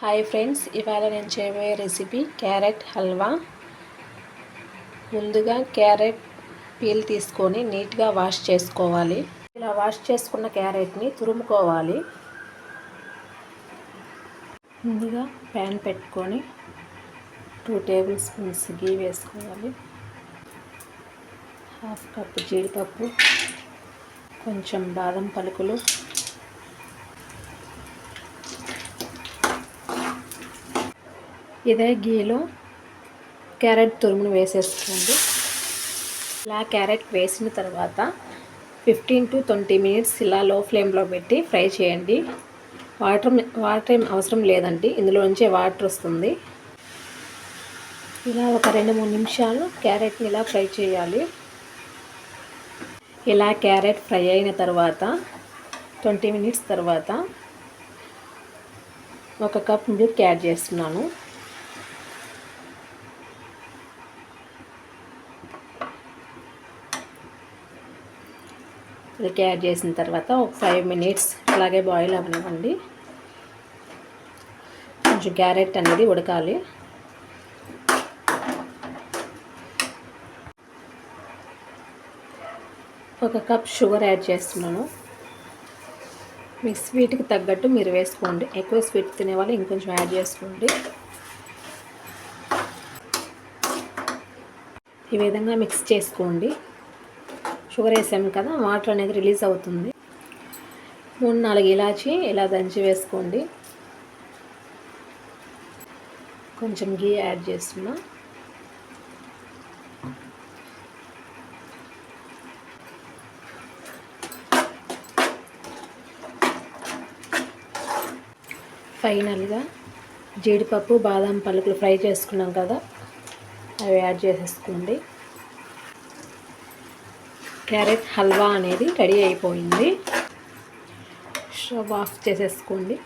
Hi friends ఇవాళ నేను చేయబోయే రెసిపీ క్యారెట్ హల్వా. ముందుగా క్యారెట్ పీల్ తీసుకొని నీట్గా వాష్ చేసుకోవాలి. ఇలా వాష్ చేసుకున్న క్యారెట్ని తురుముకోవాలి. ముందుగా ప్యాన్ పెట్టుకొని టూ టేబుల్ స్పూన్స్ గీ వేసుకోవాలి. హాఫ్ కప్ జీడిపప్పు కొంచెం బాదం పలుకులు ఇదే గీలో క్యారెట్ తురుమును వేసేసుకోండి. ఇలా క్యారెట్ వేసిన తర్వాత ఫిఫ్టీన్ టు ట్వంటీ మినిట్స్ ఇలా లో ఫ్లేమ్లో పెట్టి ఫ్రై చేయండి. వాటర్ వాటర్ ఏం అవసరం లేదండి. ఇందులో నుంచే వాటర్ వస్తుంది. ఇలా ఒక రెండు మూడు నిమిషాలు క్యారెట్ని ఇలా ఫ్రై చేయాలి. ఇలా క్యారెట్ ఫ్రై అయిన తర్వాత ట్వంటీ మినిట్స్ తర్వాత ఒక కప్ మిల్క్ యాడ్ చేస్తున్నాను. ఇదికి యాడ్ చేసిన తర్వాత ఒక ఫైవ్ మినిట్స్ అలాగే బాయిల్ అవ్వనివ్వండి. కొంచెం క్యారెట్ అనేది ఉడకాలి. ఒక కప్ షుగర్ యాడ్ చేస్తున్నాను. మీ స్వీట్కి తగ్గట్టు మీరు వేసుకోండి. ఎక్కువ స్వీట్ తినేవాళ్ళు ఇంకొంచెం యాడ్ చేసుకోండి. ఈ విధంగా మిక్స్ చేసుకోండి. షుగర్ వేసాము కదా వాటర్ అనేది రిలీజ్ అవుతుంది. మూడు నాలుగు ఇలాచి ఇలా దంచి వేసుకోండి. కొంచెం గీ యాడ్ చేస్తున్నా. ఫైనల్గా జీడిపప్పు బాదం పలుకులు ఫ్రై చేసుకున్నాం కదా అవి యాడ్ చేసేసుకోండి. క్యారెట్ హల్వా అనేది రెడీ అయిపోయింది. స్టవ్ ఆఫ్ చేసేసుకోండి.